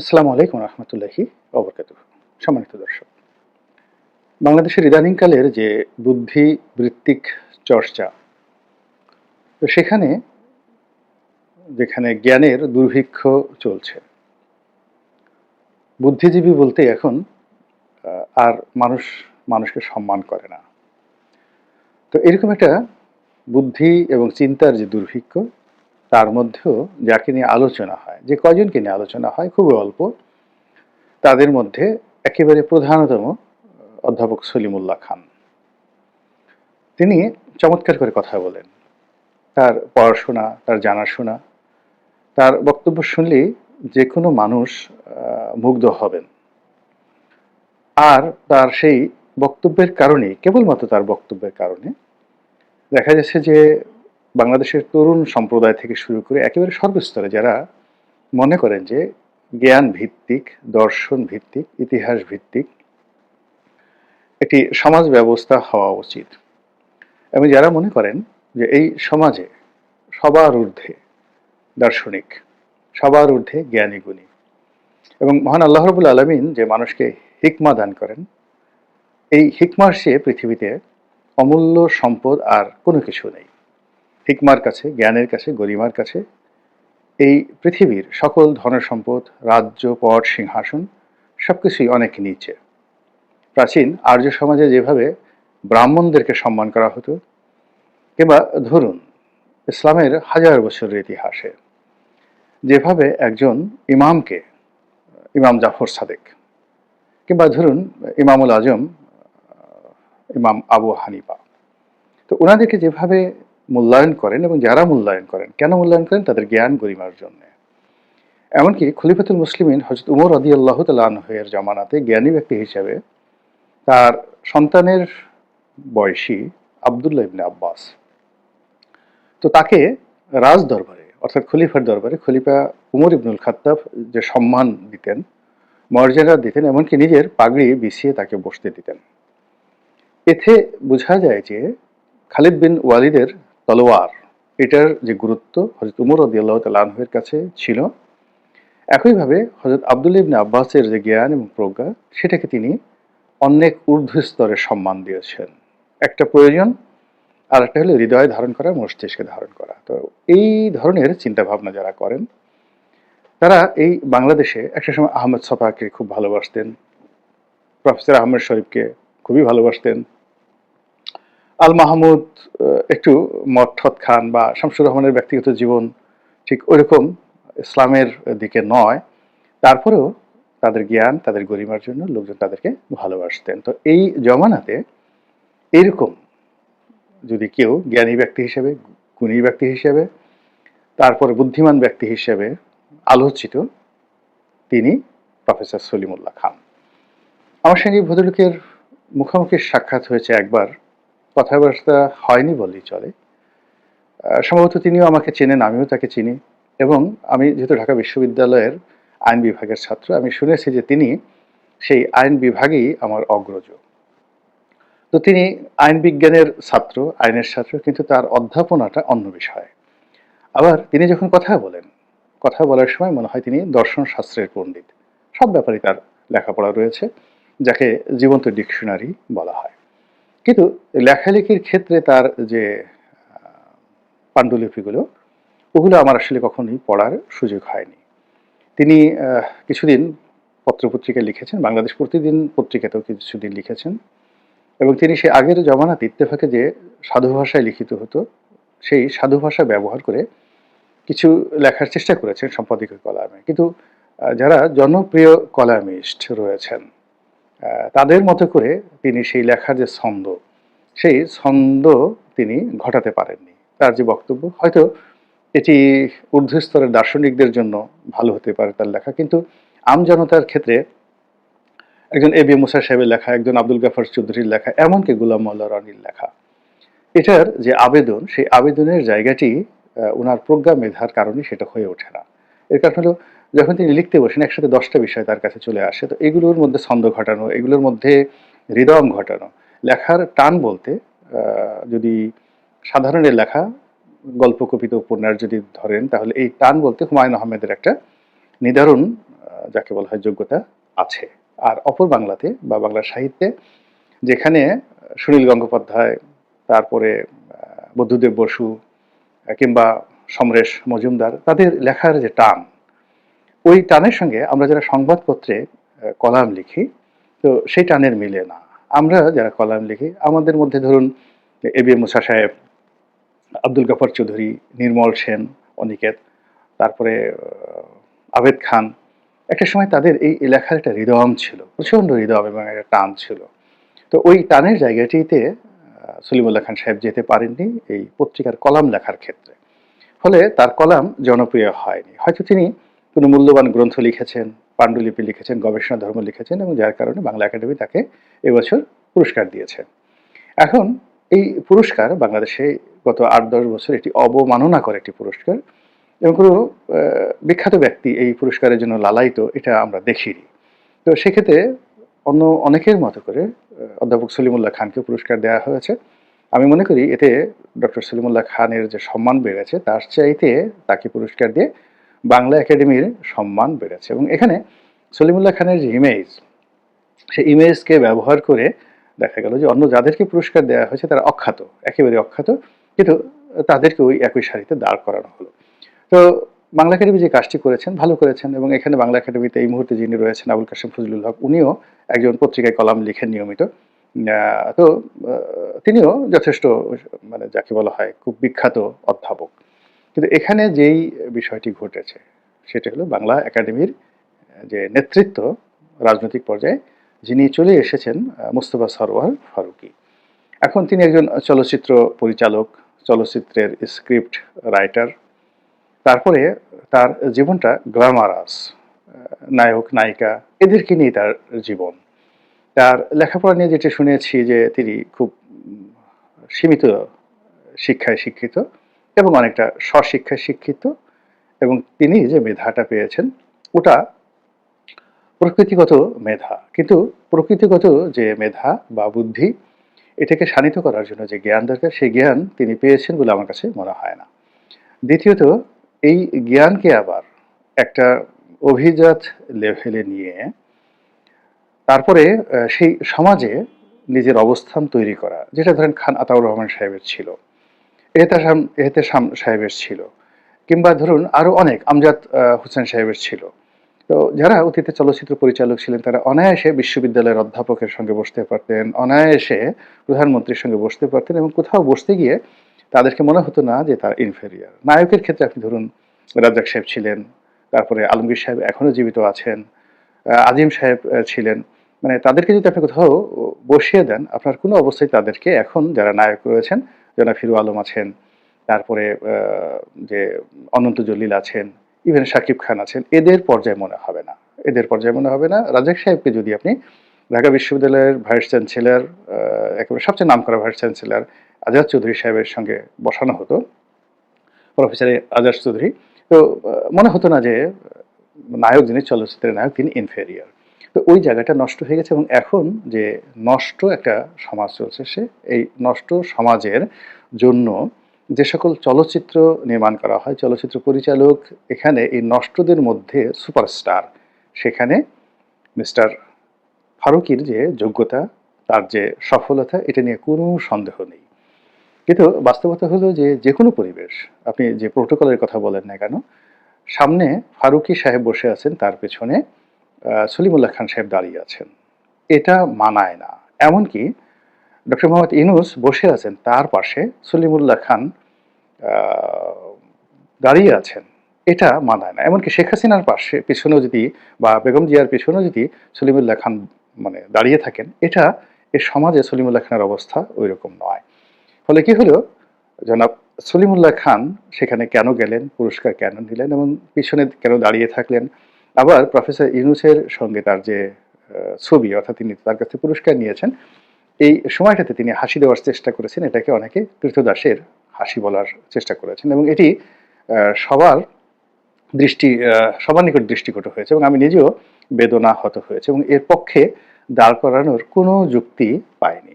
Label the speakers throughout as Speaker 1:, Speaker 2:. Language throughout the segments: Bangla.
Speaker 1: আসসালামু আলাইকুম রহমতুল্লাহি অবরকাত সম্মানিত দর্শক, বাংলাদেশের ইদানিংকালের যে বুদ্ধি বৃত্তিক চর্চা, তো সেখানে যেখানে জ্ঞানের দুর্ভিক্ষ চলছে, বুদ্ধিজীবী বলতে এখন আর মানুষ, মানুষকে সম্মান করে না। তো এরকম একটা বুদ্ধি এবং চিন্তার যে দুর্ভিক্ষ তার মধ্যেও যাকে নিয়ে আলোচনা হয়, যে কয়জনকে নিয়ে আলোচনা হয়, খুবই অল্প, তাদের মধ্যে একেবারে প্রধানতম অধ্যাপক সলিমুল্লাহ খান। তিনি চমৎকার করে কথা বলেন। তার পড়াশোনা, তার জানাশোনা, তার বক্তব্য শুনলেই যে কোনো মানুষ মুগ্ধ হবেন। আর তার সেই বক্তব্যের কারণে, কেবলমাত্র তার বক্তব্যের কারণে দেখা যাচ্ছে যে বাংলাদেশের তরুণ সম্প্রদায় থেকে শুরু করে একেবারে সর্বস্তরে যারা মনে করেন যে জ্ঞান ভিত্তিক দর্শন ভিত্তিক ইতিহাস ভিত্তিক একটি সমাজ ব্যবস্থা হওয়া উচিত। এবং যারা মনে করেন যে এই সমাজে সবার ঊর্ধ্বে দার্শনিক, সবার ঊর্ধ্বে জ্ঞানী গুণী এবং মহান আল্লাহ রবুল আলমিন যে মানুষকে হিকমা দান করেন, এই হিকমার সে পৃথিবীতে অমূল্য সম্পদ আর কোনো কিছু নেই। হিকমার কাছে, জ্ঞানের কাছে, গরিমার কাছে, এই পৃথিবীর সকল ধনের সম্পদ রাজ্য, পট, সিংহাসন সব কিছুই অনেক নিচে। প্রাচীন আর্য সমাজে যেভাবে ব্রাহ্মণদেরকে সম্মান করা হতো, কিংবা ধরুন ইসলামের হাজার বছরের ইতিহাসে, যেভাবে একজন ইমামকে, ইমাম জাফর সাদেক, কিংবা ধরুন ইমামুল আজম, ইমাম আবু হানিফা, তো ওনাদেরকে যেভাবে মূল্যায়ন করেন এবং যারা মূল্যায়ন করেন, কেন মূল্যায়ন করেন? তাদের জ্ঞান গরিমার জন্য। এমনকি খলিফাতুল মুসলিমিন হজরত উমর আদি আল্লাহ তালের জামানাতে জ্ঞানী ব্যক্তি হিসেবে তার সন্তানের বয়সী আবদুল্লাহ ইবনে আব্বাস। তো তাকে রাজ দরবারে, অর্থাৎ খলিফার দরবারে খলিফা উমর ইবনুল খাত্তাব যে সম্মান দিতেন, মর্যাদা দিতেন, এমনকি নিজের পাগড়ি বিছিয়ে তাকে বসতে দিতেন। এতে বোঝা যায় যে খালিদ বিন ওয়ালিদের তলোয়ার, এটার যে গুরুত্ব হজরত উমর রদিয়াল্লাহ তালাহের কাছে ছিল, একইভাবে হজরত আবদুল্লা ইবনে আব্বাসের যে জ্ঞান এবং প্রজ্ঞা, সেটাকে তিনি অনেক ঊর্ধ্ব স্তরে সম্মান দিয়েছেন। একটা প্রয়োজন আর একটা হলো হৃদয় ধারণ করা, মস্তিষ্কে ধারণ করা। তো এই ধরনের চিন্তা ভাবনা যারা করেন, তারা এই বাংলাদেশে একটা সময় আহমেদ সফাকে খুব ভালোবাসতেন, প্রফেসর আহমেদ শরীফকে খুবই ভালোবাসতেন আল মাহমুদ একটু মঠত খান বা শামসুর রহমানের ব্যক্তিগত জীবন ঠিক ওইরকম ইসলামের দিকে নয়। তারপরেও তাদের জ্ঞান, তাদের গরিমার জন্য লোকজন তাদেরকে ভালোবাসতেন। তো এই জমানাতে এইরকম যদি কেউ জ্ঞানী ব্যক্তি হিসেবে, গুণী ব্যক্তি হিসেবে, তারপরে বুদ্ধিমান ব্যক্তি হিসেবে আলোচিত, তিনি প্রফেসর সলিমুল্লাহ খান। আমার সঙ্গে ভদ্রলোকের মুখোমুখি সাক্ষাৎ হয়েছে একবার। কথাবার্তা হয়নি বললেই চলে। সম্ভবত তিনিও আমাকে চেনেন, আমিও তাকে চিনি এবং আমি যেহেতু ঢাকা বিশ্ববিদ্যালয়ের আইন বিভাগের ছাত্র, আমি শুনেছি যে তিনি সেই আইন বিভাগেই আমার অগ্রজ। তো তিনি আইন বিজ্ঞানের ছাত্র, আইনের ছাত্র, কিন্তু তার অধ্যাপনাটা অন্য বিষয়। আবার তিনি যখন কথা বলেন, কথা বলার সময় মনে হয় তিনি দর্শন শাস্ত্রের পণ্ডিত। সব ব্যাপারে তার লেখাপড়া রয়েছে, যাকে জীবন্ত ডিকশনারি বলা হয়। কিন্তু লেখালেখির ক্ষেত্রে তার যে পাণ্ডুলিপিগুলো, ওগুলো আমার আসলে কখনোই পড়ার সুযোগ হয়নি। তিনি কিছুদিন পত্রপত্রিকায় লিখেছেন, বাংলাদেশ প্রতিদিন পত্রিকাতেও কিছুদিন লিখেছেন এবং তিনি সে আগের জমানাতে ইত্তেফাকে যে সাধু ভাষায় লিখিত হতো, সেই সাধু ভাষা ব্যবহার করে কিছু লেখার চেষ্টা করেছেন সম্পাদকীয় কলামে। কিন্তু যারা জনপ্রিয় কলামিস্ট রয়েছেন তাদের মতো করে তিনি সেই লেখার যে ছন্দ, সেই ছন্দ তিনি ঘটাতে পারেননি। তার যে বক্তব্য, হয়তো এটি ঊর্ধ্বস্তরের দার্শনিকদের জন্য ভালো হতে পারে তার লেখা, কিন্তু আমজনতার ক্ষেত্রে একজন এ বি মুসা সাহেবের লেখা, একজন আব্দুল গাফর চৌধুরীর লেখা, এমনকি গুলাম মোল্লা রানীর লেখা, এটার যে আবেদন, সেই আবেদনের জায়গাটি ওনার প্রজ্ঞা মেধার কারণে সেটা হয়ে ওঠে না। এর কারণ হলো যখন তিনি লিখতে বসেন, একসাথে দশটা বিষয় তার কাছে চলে আসে, তো এগুলোর মধ্যে ছন্দ ঘটানো, এগুলোর মধ্যে হৃদয়ম ঘটানো। লেখার টান বলতে যদি সাধারণের লেখা গল্প কবিতা উপন্যাস যদি ধরেন, তাহলে এই টান বলতে হুমায়ুন আহমেদের একটা নিদারুণ যাকে বলা হয় যোগ্যতা আছে। আর অপর বাংলাতে বা বাংলা সাহিত্যে যেখানে সুনীল গঙ্গোপাধ্যায়, তারপরে বুদ্ধদেব বসু, কিংবা সমরেশ মজুমদার, তাদের লেখার যে টান ওই টানের সঙ্গে আমরা যারা সংবাদপত্রে কলাম লিখি, তো সেই টানের মিলে না। আমরা যারা কলাম লিখি, আমাদের মধ্যে ধরুন এ বি এম মুসা সাহেব, আব্দুল গফর চৌধুরী, নির্মল সেন, অনিকেত, তারপরে আবেদ খান, একটা সময় তাদের এই লেখার একটা হৃদয়ম ছিল, প্রচণ্ড হৃদয় এবং একটা টান ছিল। তো ওই টানের জায়গাটিতে সলিমুল্লাহ খান সাহেব যেতে পারেননি এই পত্রিকার কলাম লেখার ক্ষেত্রে। ফলে তার কলাম জনপ্রিয় হয়নি। হয়তো তিনি কোনো মূল্যবান গ্রন্থ লিখেছেন, পাণ্ডুলিপি লিখেছেন, গবেষণা ধর্ম লিখেছেন এবং যার কারণে বাংলা একাডেমি তাকে এবছর পুরস্কার দিয়েছে। এখন এই পুরস্কার বাংলাদেশে গত আট দশ বছর এটি অবমাননা করে একটি পুরস্কার এবং কোনো বিখ্যাত ব্যক্তি এই পুরস্কারের জন্য লালায়িত এটা আমরা দেখিনি। তো সেক্ষেত্রে অন্য অনেকের মতো করে অধ্যাপক সলিমুল্লাহ খানকে পুরস্কার দেওয়া হয়েছে। আমি মনে করি এতে ডক্টর সলিমুল্লাহ খানের যে সম্মান বেড়েছে, তার চাইতে তাকে পুরস্কার দিয়ে বাংলা একাডেমির সম্মান বেড়েছে। এবং এখানে সলিমুল্লাহ খানের যে ইমেজ সেই ইমেজকে ব্যবহার করে দেখা গেল যে অন্য যাদেরকে পুরস্কার দেওয়া হয়েছে, তারা অখ্যাত, একেবারে অখ্যাত। কিন্তু তাদেরকে ওই একই সারিতে দাঁড় করানো হলো। তো বাংলা একাডেমি যে কাজটি করেছেন, ভালো করেছেন। এবং এখানে বাংলা একাডেমিতে এই মুহূর্তে যিনি রয়েছেন আবুল কাশিম ফজলুল হক, উনিও একজন পত্রিকায় কলাম লিখেন নিয়মিত। তো তিনিও যথেষ্ট মানে যাকে বলা হয়, খুব বিখ্যাত অধ্যাপক। কিন্তু এখানে যেই বিষয়টি ঘটেছে, সেটা হলো বাংলা একাডেমির যে নেতৃত্ব রাজনৈতিক পর্যায়ে, যিনি চলে এসেছেন মুস্তফা সরওয়ার ফারুকি। এখন তিনি একজন চলচ্চিত্র পরিচালক, চলচ্চিত্রের স্ক্রিপ্ট রাইটার। তারপরে তার জীবনটা গ্ল্যামারাস নায়ক, নায়িকা, এদেরকে নিয়ে তার জীবন। তার লেখাপড়া নিয়ে যেটা শুনেছি যে তিনি খুব সীমিত শিক্ষায় শিক্ষিত। এবং অনেকটা স্বশিক্ষায় শিক্ষিত এবং তিনি যে মেধাটা পেয়েছেন, ওটা প্রকৃতিগত মেধা। কিন্তু প্রকৃতিগত যে মেধা বা বুদ্ধি, এটাকে শানিত করার জন্য যে জ্ঞান দরকার, সেই জ্ঞান তিনি পেয়েছেন বলে আমার কাছে মনে হয় না। দ্বিতীয়ত, এই জ্ঞানকে আবার একটা অভিজাত লেভেলে নিয়ে তারপরে সেই সমাজে নিজের অবস্থান তৈরি করা, যেটা ধরেন খান আতাউর রহমান সাহেবের ছিল। এহতেশাম এহতেশাম সাহেবের ছিল। কিংবা ধরুন আরও অনেক, আমজাদ হোসেন সাহেবের ছিল। তো যারা অতীতে চলচ্চিত্র পরিচালক ছিলেন, তারা অনায়াসে বিশ্ববিদ্যালয়ের অধ্যাপকের সঙ্গে বসতে পারতেন, অনায়াসে প্রধানমন্ত্রীর সঙ্গে বসতে পারতেন এবং কোথাও বসতে গিয়ে তাদেরকে মনে হতো না যে তার ইনফেরিয়ার নায়কের ক্ষেত্রে আপনি ধরুন রাজ্জাক সাহেব ছিলেন, তারপরে আলমগীর সাহেব এখনও জীবিত আছেন আজিম সাহেব ছিলেন। মানে তাদেরকে যদি আপনি কোথাও বসিয়ে দেন, আপনার কোনো অবস্থায় তাদেরকে এখন যারা নায়ক রয়েছেন যারা ফিরু আলম আছেন, তারপরে যে অনন্ত জলিল আছেন ইভেন শাকিব খান আছেন, এদের পর্যায়ে মনে হবে না। এদের পর্যায়ে মনে হবে না। রাজাক সাহেবকে যদি আপনি ঢাকা বিশ্ববিদ্যালয়ের ভাইস চ্যান্সেলর একেবারে সবচেয়ে নামকরা ভাইস চ্যান্সেলর আজাদ চৌধুরী সাহেবের সঙ্গে বসানো হতো, প্রফেসর আজাদ চৌধুরী, তো মনে হতো না যে, নায়ক যিনি চলচ্চিত্রের নায়ক, তিনি ইনফেরিয়ার তো ওই জায়গাটা নষ্ট হয়ে গেছে এবং এখন যে নষ্ট একটা সমাজ চলছে, সে এই নষ্ট সমাজের জন্য যে সকল চলচ্চিত্র নির্মাণ করা হয়, চলচ্চিত্র পরিচালক এখানে এই নষ্টদের মধ্যে সুপারস্টার। সেখানে মিস্টার ফারুকির যে যোগ্যতা, তার যে সফলতা, এটা নিয়ে কোনো সন্দেহ নেই। কিন্তু বাস্তবতা হলো যে যে কোনো পরিবেশ, আপনি যে প্রোটোকলের কথা বলেন না কেন, সামনে ফারুকি সাহেব বসে আছেন তার পেছনে। সলিমুল্লাহ খান সাহেব দাঁড়িয়ে আছেন। এটা মানায় না। এমনকি ডক্টর মোহাম্মদ ইনুস বসে আছেন, তার পাশে সলিমুল্লাহ খান দাঁড়িয়ে আছেন। এটা মানায় না। এমনকি শেখ হাসিনার পাশে পিছনেও যদি বা বেগম জিয়ার পিছনেও যদি সলিমুল্লাহ খান মানে দাঁড়িয়ে থাকেন, এটা এ সমাজে সলিমুল্লাহ খানের অবস্থা ওই রকম নয়। ফলে কি হলো? জনাব সলিমুল্লাহ খান সেখানে কেন গেলেন, পুরস্কার কেন নিলেন এবং পিছনে কেন দাঁড়িয়ে থাকলেন? আবার প্রফেসর ইউনুসের সঙ্গে তার যে ছবি, অর্থাৎ তিনি তার কাছে পুরস্কার নিয়েছেন, এই সময়টাতে তিনি হাসি দেওয়ার চেষ্টা করেছেন, এটাকে অনেকে তীর্থদাসের হাসি বলার চেষ্টা করেছেন এবং এটি সবার দৃষ্টি সবার নিকট দৃষ্টিকট হয়েছে এবং আমি নিজেও বেদনা হত হয়েছে এবং এর পক্ষে দাঁড় করানোর কোনো যুক্তি পাইনি।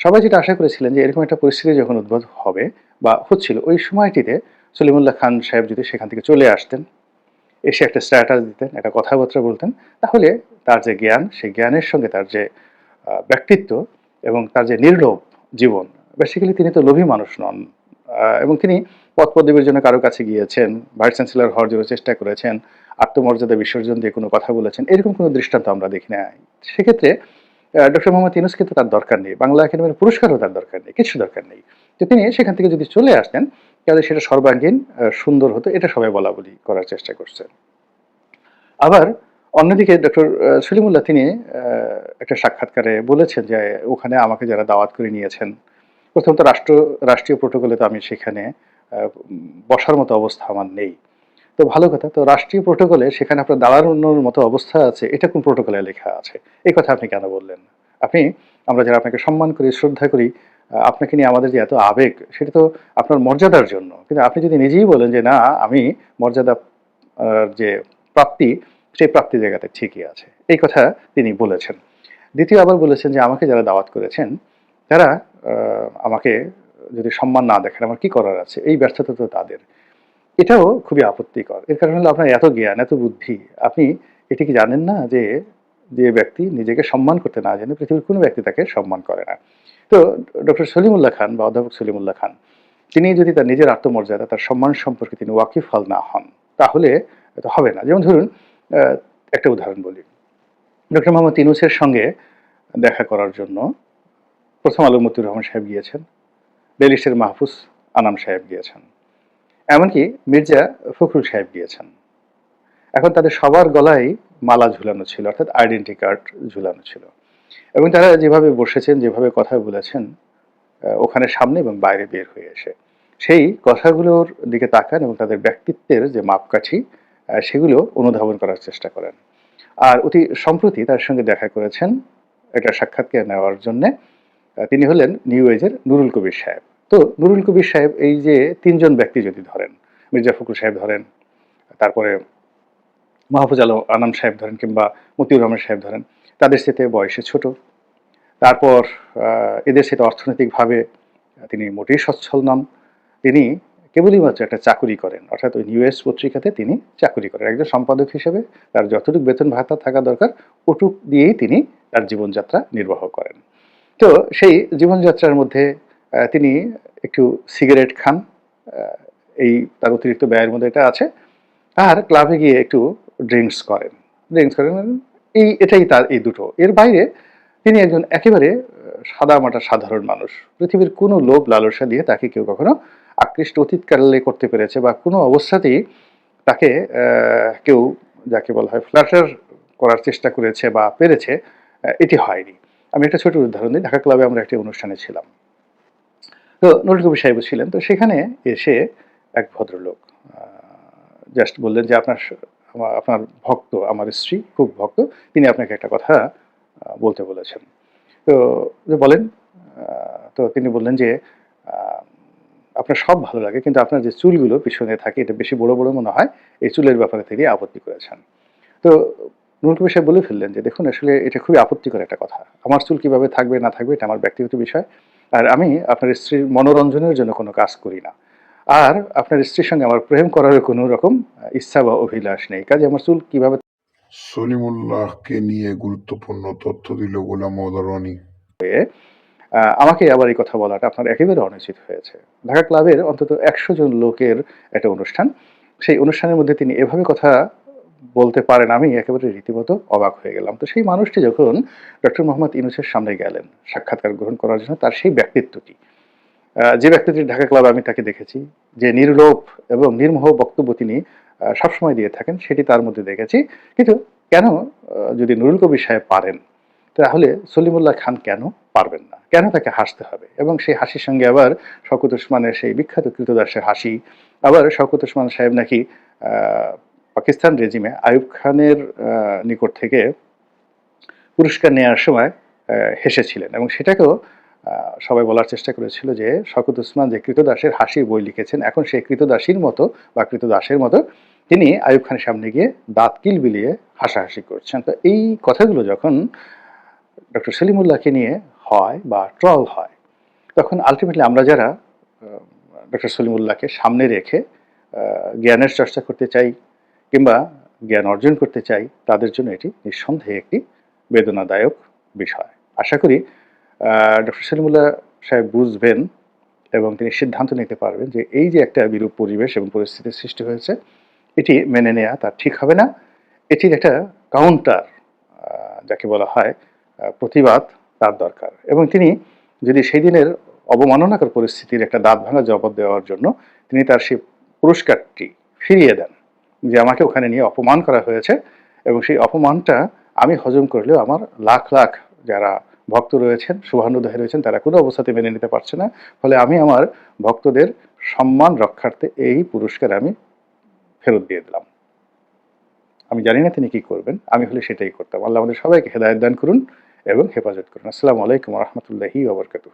Speaker 1: সবাই যেটা আশা করেছিলেন যে এরকম একটা পরিস্থিতি যখন উদ্ভব হবে বা হচ্ছিল, ওই সময়টিতে সলিমুল্লাহ খান সাহেব যদি সেখান থেকে চলে আসতেন এসে একটা স্ট্যাটাস দিতেন, একটা কথাবার্তা বলতেন। তাহলে তার যে জ্ঞান, সেই জ্ঞানের সঙ্গে তার যে ব্যক্তিত্ব এবং তার যে নির্লোভ জীবন বেসিক্যালি তিনি তো লোভী মানুষ নন। এবং তিনি পদ পদবীর জন্য কারও কাছে গিয়েছেন ভাইস চ্যান্সেলর হওয়ার জন্য চেষ্টা করেছেন, আত্মমর্যাদা বিসর্জন দিয়ে কোনো কথা বলেছেন, এরকম কোনো দৃষ্টান্ত আমরা দেখি না সেক্ষেত্রে ডক্টর মোহাম্মদ ইউনুসকে তো তার দরকার নেই, বাংলা একাডেমির পুরস্কারও তার দরকার নেই, কিছু দরকার নেই। তো তিনি সেখান থেকে যদি চলে আসতেন তাহলে সেটা সর্বাঙ্গীন সুন্দর হতো, এটা সবাই বলা বলি করার চেষ্টা করছেন আবার অন্যদিকে ডক্টর সলিমুল্লাহ তিনি একটা সাক্ষাৎকারে বলেছেন যে ওখানে আমাকে যারা দাওয়াত করে নিয়েছেন, প্রথমত রাষ্ট্র, রাষ্ট্রীয় প্রোটোকলে তো আমি সেখানে বসার মতো অবস্থা আমার নেই। তো ভালো কথা, তো রাষ্ট্রীয় প্রোটোকলে সেখানে আপনার দাঁড়ানোর মতো অবস্থা আছে, এটা কোন প্রোটোকলে লেখা আছে? এই কথা আপনি কেন বললেন? আপনি আমরা যারা আপনাকে সম্মান করি, শ্রদ্ধা করি আপনাকে নিয়ে আমাদের যে এত আবেগ, সেটা তো আপনার মর্যাদার জন্য। কিন্তু আপনি যদি নিজেই বলেন যে, না, আমি মর্যাদা যে প্রাপ্তি, সেই প্রাপ্তি জায়গাতে ঠিকই আছে। এই কথা তিনি বলেছেন। দ্বিতীয় আবার বলেছেন যে, আমাকে যারা দাওয়াত করেছেন, তারা আমাকে যদি সম্মান না দেখেন, আমার কি করার আছে? এই ব্যর্থতা তো তাদের। এটাও খুবই আপত্তিকর। এর কারণ হলো আপনার এত জ্ঞান, এত বুদ্ধি। আপনি, এটি কি জানেন না যে যে ব্যক্তি নিজেকে সম্মান করতে না জানে, পৃথিবীর কোনো ব্যক্তি তাকে সম্মান করে না। তো ডক্টর সলিমুল্লাহ খান বা অধ্যাপক সলিমুল্লাহ খান, তিনি যদি তার নিজের আত্মমর্যাদা, তার সম্মান সম্পর্কে তিনি ওয়াকিফল না হন, তাহলে হবে না। যেমন ধরুন একটা উদাহরণ বলি। ডক্টর মোহাম্মদ ইনুসের সঙ্গে দেখা করার জন্য প্রথম আলম মতিউর রহমান সাহেব গিয়েছেন বেলিশের মাহফুজ আনাম সাহেব গিয়েছেন, এমনকি মির্জা ফখরুল সাহেব গিয়েছেন। এখন তাদের সবার গলায় মালা ঝুলানো ছিল, অর্থাৎ আইডেন্টি কার্ড ঝুলানো ছিল। এবং তারা যেভাবে বসেছেন, যেভাবে কথা বলেছেন ওখানে সামনে এবং বাইরে বের হয়ে এসে, সেই কথাগুলোর দিকে তাকান এবং তাদের ব্যক্তিত্বের যে মাপকাঠি সেগুলো অনুধাবন করার চেষ্টা করেন। আর অতি সম্প্রতি তার সঙ্গে দেখা করেছেন একটা সাক্ষাৎকার নেওয়ার জন্যে তিনি হলেন নিউ এজের নুরুল কবির সাহেব। তো নুরুল কবির সাহেব এই যে তিনজন ব্যক্তি যদি ধরেন, মির্জা ফখরুল সাহেব ধরেন, তারপরে মাহফুজ আলম, আনাম সাহেব ধরেন কিংবা মতিউর রহমান সাহেব ধরেন, তাদের সাথে বয়সে ছোট। তারপর এদের সাথে অর্থনৈতিকভাবে তিনি মোটেই সচ্ছল নন। তিনি কেবলই মাত্র একটা চাকুরি করেন। অর্থাৎ ওই ইউএস পত্রিকাতে তিনি চাকুরি করেন। একজন সম্পাদক হিসেবে তার যতটুকু বেতন ভাতা থাকা দরকার, ওটুক দিয়েই তিনি তার জীবনযাত্রা নির্বাহ করেন। তো সেই জীবনযাত্রার মধ্যে তিনি একটু সিগারেট খান। এই তার অতিরিক্ত ব্যয়ের মধ্যে এটা আছে। আর ক্লাবে গিয়ে একটু ড্রিঙ্কস করেন। ড্রিঙ্কস করেন এই, এটাই তার এই দুটো। এর বাইরে তিনি একজন একেবারে সাদা মাটা সাধারণ মানুষ। পৃথিবীর কোনো লোভ লালসা দিয়ে তাকে কেউ কখনো আকৃষ্ট অতীতকালে করতে পেরেছে বা কোনো অবস্থাতেই তাকে কেউ যাকে বলা হয় ফ্ল্যাটার করার চেষ্টা করেছে বা পেরেছে এটি হয়নি। আমি একটা ছোট উদাহরণ দিই। ঢাকা ক্লাবে আমরা একটি অনুষ্ঠানে ছিলাম। তো নুরুল সাহেব ছিলেন। তো সেখানে এসে এক ভদ্রলোক জাস্ট বললেন যে, আপনার স- আমা- আপনার ভক্ত, আমার স্ত্রী খুব ভক্ত, তিনি আপনাকে একটা কথা বলতে বলেছেন। তো বলেন তো তিনি বললেন যে আপনার সব ভালো লাগে, কিন্তু আপনার যে চুলগুলো পিছনে থাকে, এটা বেশি বড় বড় মনে হয়, এই চুলের ব্যাপারে তিনি আপত্তি করেছেন। তো নুরুল সাহেব বলে ফেললেন যে, দেখুন, আসলে এটা খুবই আপত্তিকর একটা কথা। আমার চুল কীভাবে থাকবে, না থাকবে, এটা আমার ব্যক্তিগত বিষয়। আর আমি আপনার স্ত্রীর মনোরঞ্জনের জন্য কোনো কাজ করি না। আর আপনার স্ত্রীর সঙ্গে আমার প্রেম করার কোনো রকম ইচ্ছা বা অভিলাষ নেই। কাজে আমার চুল কীভাবে
Speaker 2: সলিমুল্লাহকে নিয়ে গুরুত্বপূর্ণ তথ্য দিল গোলাম
Speaker 1: আহ, আমাকে আবার এই কথা বলাটা আপনার একেবারে অনুচিত হয়েছে। ঢাকা ক্লাবের অন্তত একশো জন লোকের একটা অনুষ্ঠান। সেই অনুষ্ঠানের মধ্যে তিনি এভাবে কথা বলতে পারেন আমি একেবারে রীতিমতো অবাক হয়ে গেলাম। তো সেই মানুষটি যখন ডক্টর মোহাম্মদ ইনুসের সামনে গেলেন সাক্ষাৎকার গ্রহণ করার জন্য তার সেই ব্যক্তিত্বটি যে ব্যক্তিটি ঢাকা ক্লাবে আমি তাকে দেখেছি, যে নির্লোভ এবং নির্মোহ বক্তব্য তিনি সবসময় দিয়ে থাকেন, সেটি তার মধ্যে দেখেছি। কিন্তু কেন যদি নুরুল কবির সাহেব পারেন, তাহলে সলিমুল্লাহ খান কেন পারবেন না? কেন তাকে হাসতে হবে? এবং সেই হাসির সঙ্গে আবার শওকত ওসমানের সেই বিখ্যাত কৃতদাসের হাসি, আবার শওকত ওসমান সাহেব নাকি পাকিস্তান রেজিমে আইয়ুব খানের নিকট থেকে পুরস্কার নেওয়ার সময় হেসেছিলেন। এবং সেটাকেও সবাই বলার চেষ্টা করেছিল যে শওকত উসমান যে কৃতদাসের হাসির বই লিখেছেন, এখন সেই কৃতদাসীর মতো বা কৃতদাসের মতো তিনি আইয়ুব খানের সামনে গিয়ে দাঁত কিল বিলিয়ে হাসাহাসি করছেন। তো এই কথাগুলো যখন ডক্টর সলিমুল্লাহকে নিয়ে হয় বা ট্রল হয়, তখন আলটিমেটলি আমরা যারা ডক্টর সলিমুল্লাহকে সামনে রেখে জ্ঞানের চর্চা করতে চাই কিংবা জ্ঞান অর্জন করতে চাই, তাদের জন্য এটি নিঃসন্দেহে একটি বেদনাদায়ক বিষয়। আশা করি ডক্টর সেলিমুল্লাহ সাহেব বুঝবেন এবং তিনি সিদ্ধান্ত নিতে পারবেন যে এই যে একটা বিরূপ পরিবেশ এবং পরিস্থিতির সৃষ্টি হয়েছে, এটি মেনে নেওয়া তার ঠিক হবে না। এটির একটা কাউন্টার যাকে বলা হয় প্রতিবাদ তার দরকার। এবং তিনি যদি সেই দিনের অবমাননাকর পরিস্থিতির একটা দাঁত ভাঙা জবাব দেওয়ার জন্য তিনি তার সেই পুরস্কারটি ফিরিয়ে দেন যে আমাকে ওখানে নিয়ে অপমান করা হয়েছে এবং সেই অপমানটা আমি হজম করলেও আমার লাখ লাখ যারা ভক্ত রয়েছেন শুভানুদায়ী রয়েছেন, তারা কোনো অবস্থাতে মেনে নিতে পারছে না। ফলে আমি আমার ভক্তদের সম্মান রক্ষার্থে এই পুরস্কার আমি ফেরত দিয়ে দিলাম। আমি জানি না তিনি কী করবেন, আমি হলে সেটাই করতাম। আল্লাহ আমাদের সবাইকে হেদায়ত দান করুন এবং হেফাজত করুন। আসসালামু আলাইকুম রহমতুল্লাহি ওবরকাতুহ